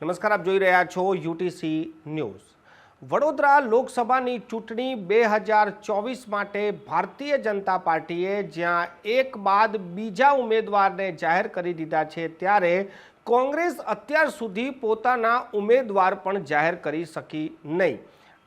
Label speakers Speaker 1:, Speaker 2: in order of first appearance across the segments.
Speaker 1: નમસ્કાર, આપ જોઈ રહ્યા છો યુટીસી ન્યૂઝ. વડોદરા લોકસભાની ચૂંટણી બે હજાર ચોવીસ માટે ભારતીય જનતા પાર્ટીએ જ્યાં એક બાદ બીજા ઉમેદવારને જાહેર કરી દીધા છે ત્યારે કોંગ્રેસ અત્યાર સુધી પોતાના ઉમેદવાર પણ જાહેર કરી શકી નહીં.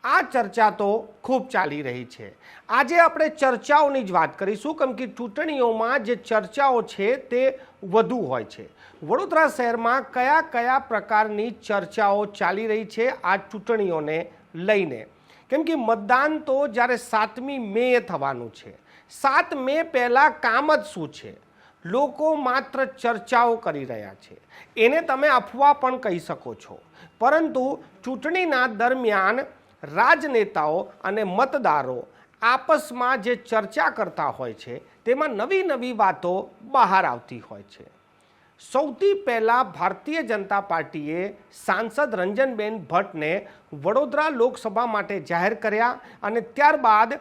Speaker 1: આ ચર્ચા તો ખૂબ ચાલી રહી છે. આજે આપણે ચર્ચાઓની જ વાત કરીશું, કેમ કે ચૂંટણીઓમાં જે ચર્ચાઓ છે તે વધુ હોય છે. વડોદરા શહેરમાં કયા કયા પ્રકારની ચર્ચાઓ ચાલી રહી છે આ ચૂંટણીઓને લઈને? કેમ કે મતદાન તો જ્યારે સાતમી મે થવાનું છે. સાત મે પહેલાં કામ જ શું છે? લોકો માત્ર ચર્ચાઓ કરી રહ્યા છે. એને તમે અફવા પણ કહી શકો છો. પરંતુ ચૂંટણીના દરમિયાન રાજનેતાઓ અને મતદારો આપસમાં જે ચર્ચા કરતા હોય છે, તેમાં નવી નવી વાતો બહાર આવતી હોય છે. સૌથી પહેલાં ભારતીય જનતા પાર્ટીએ સાંસદ રંજનબેન ભટ્ટને વડોદરા લોકસભા માટે જાહેર કર્યા અને ત્યારબાદ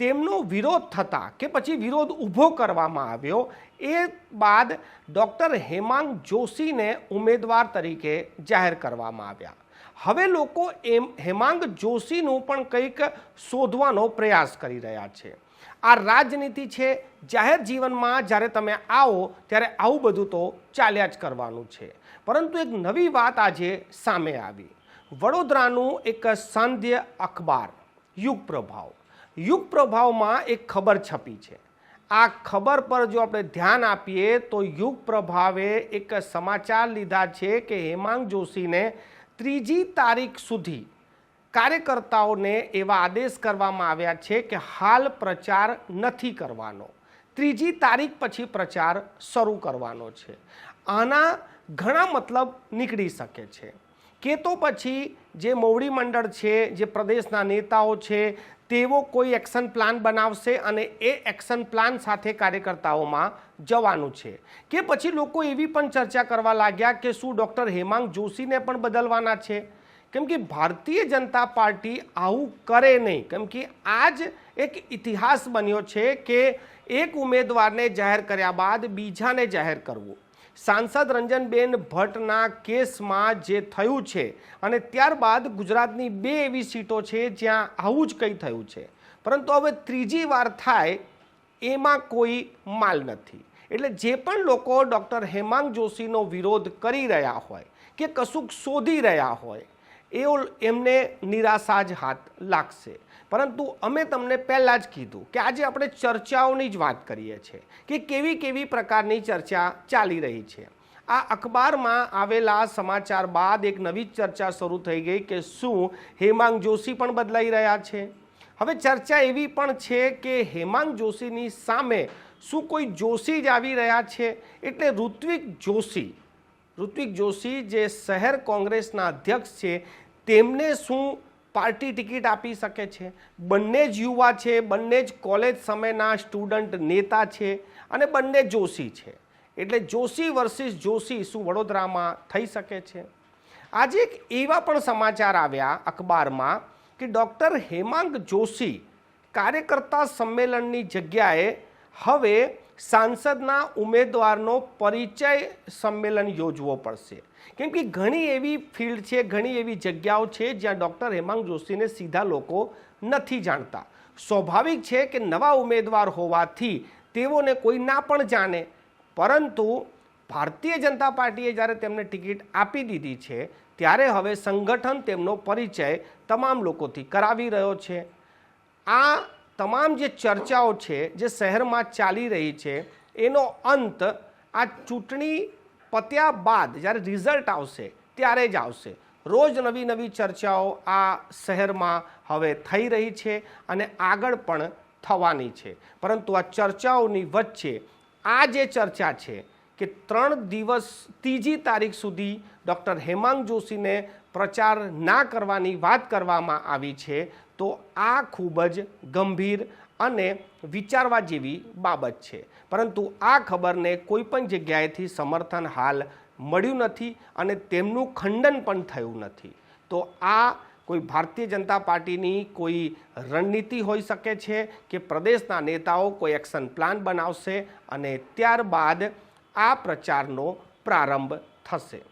Speaker 1: તેમનો વિરોધ થતાં કે પછી વિરોધ ઊભો કરવામાં આવ્યો, એ બાદ ડૉક્ટર હેમાંગ જોશીને ઉમેદવાર તરીકે જાહેર કરવામાં આવ્યા. હવે લોકો એમ હેમાંગ જોશીનું પણ કંઈક શોધવાનો પ્રયાસ કરી રહ્યા છે. આ રાજનીતિ છે, જાહેર જીવનમાં જ્યારે તમે આવો ત્યારે આવું બધું તો ચાલ્યા જ કરવાનું છે. પરંતુ એક નવી વાત આજે સામે આવી. વડોદરાનું એક સાંધ્ય અખબાર, યુગ પ્રભાવ. યુગ પ્રભાવમાં એક ખબર છપી છે. આ ખબર પર જો આપણે ધ્યાન આપીએ તો યુગ પ્રભાવે એક સમાચાર લીધા છે કે હેમાંગ જોશીને ત્રીજી તારીખ સુધી કાર્યકર્તાઓને એવા આદેશ કરવામાં આવ્યા છે કે હાલ પ્રચાર નથી કરવાનો. ત્રીજી તારીખ પછી પ્રચાર શરૂ કરવાનો છે. આના ઘણા મતલબ નીકળી શકે છે. કે તો પછી જે મોવડી મંડળ છે, જે પ્રદેશના નેતાઓ છે તેવો કોઈ એક્શન પ્લાન બનાવશે અને એ એક્શન પ્લાન સાથે કાર્યકર્તાઓમાં જવાનું છે. કે પછી લોકો એવી પણ ચર્ચા કરવા લાગ્યા કે શું ડૉક્ટર હેમાંગ જોશીને પણ બદલવાના છે? કેમ કે ભારતીય જનતા પાર્ટી આવું કરે નહીં. કેમ કે આ જ એક ઇતિહાસ બન્યો છે કે એક ઉમેદવારને જાહેર કર્યા બાદ બીજાને જાહેર કરવું. સાંસદ રંજનબેન ભટ્ટના કેસમાં જે થયું છે અને ત્યારબાદ ગુજરાતની બે એવી સીટો છે જ્યાં આવું જ કંઈ થયું છે. પરંતુ હવે ત્રીજી વાર થાય એમાં કોઈ માલ નથી. એટલે જે પણ લોકો ડૉક્ટર હેમાંગ જોશીનો વિરોધ કરી રહ્યા હોય કે કશુંક શોધી રહ્યા હોય એવો એમને નિરાશા જ હાથ લાગશે. પરંતુ અમે તમને પહેલાં જ કીધું કે આજે આપણે ચર્ચાઓની જ વાત કરીએ છીએ કે કેવી કેવી પ્રકારની ચર્ચા ચાલી રહી છે. આ અખબારમાં આવેલા સમાચાર બાદ એક નવી ચર્ચા શરૂ થઈ ગઈ કે શું હેમાંગ જોશી પણ બદલાઈ રહ્યા છે? હવે ચર્ચા એવી પણ છે કે હેમાંગ જોશીની સામે શું કોઈ જોશી જ આવી રહ્યા છે? એટલે ઋત્વિક જોશી ઋત્વિક જોશી જે શહેર કોંગ્રેસના અધ્યક્ષ છે, તેમને શું પાર્ટી ટિકિટ આપી શકે છે? બંને જ યુવા છે, બંને જ કોલેજ સમયના સ્ટુડન્ટ નેતા છે અને બંને જોશી છે. એટલે જોશી વર્સિસ જોશી શું વડોદરામાં થઈ શકે છે? આજે એક એવા પણ સમાચાર આવ્યા અખબારમાં કે ડૉક્ટર હેમાંગ જોશી કાર્યકર્તા સંમેલનની જગ્યાએ હવે સાંસદના ઉમેદવારનો પરિચય સંમેલન યોજવો પડશે. કેમ કે ઘણી એવી ફિલ્ડ છે, ઘણી એવી જગ્યાઓ છે જ્યાં ડૉક્ટર હેમાંગ જોશીને સીધા લોકો નથી જાણતા. સ્વાભાવિક છે કે નવા ઉમેદવાર હોવાથી તેઓને કોઈ ના પણ જાણે. પરંતુ ભારતીય જનતા પાર્ટીએ જ્યારે તેમને ટિકિટ આપી દીધી છે, ત્યારે હવે સંગઠન તેમનો પરિચય તમામ લોકોથી કરાવી રહ્યો છે. આ તમામ જે ચર્ચાઓ છે, જે શહેરમાં ચાલી રહી છે, એનો અંત આ ચૂંટણી પત્યા બાદ જ્યારે રિઝલ્ટ આવશે, ત્યારે જ આવશે. રોજ નવી નવી ચર્ચાઓ આ શહેરમાં હવે થઈ રહી છે અને આગળ પણ થવાની છે. પરંતુ આ ચર્ચાઓની વચ્ચે આ જે ચર્ચા છે કે ત્રણ દિવસ ત્રીજી તારીખ સુધી ડૉક્ટર હેમાંગ જોશીને પ્રચાર ના કરવાની વાત કરવામાં આવી છે, તો આ ખૂબ જ ગંભીર અને વિચારવા જેવી બાબત છે. પરંતુ આ ખબરને કોઈ પણ જગ્યાએથી સમર્થન હાલ મળ્યું નથી અને તેમનું ખંડન પણ થયું નથી. તો આ કોઈ ભારતીય જનતા પાર્ટીની કોઈ રણનીતિ હોઈ શકે છે કે પ્રદેશના નેતાઓ કોઈ એક્શન પ્લાન બનાવશે અને ત્યારબાદ આ પ્રચારનો પ્રારંભ થશે.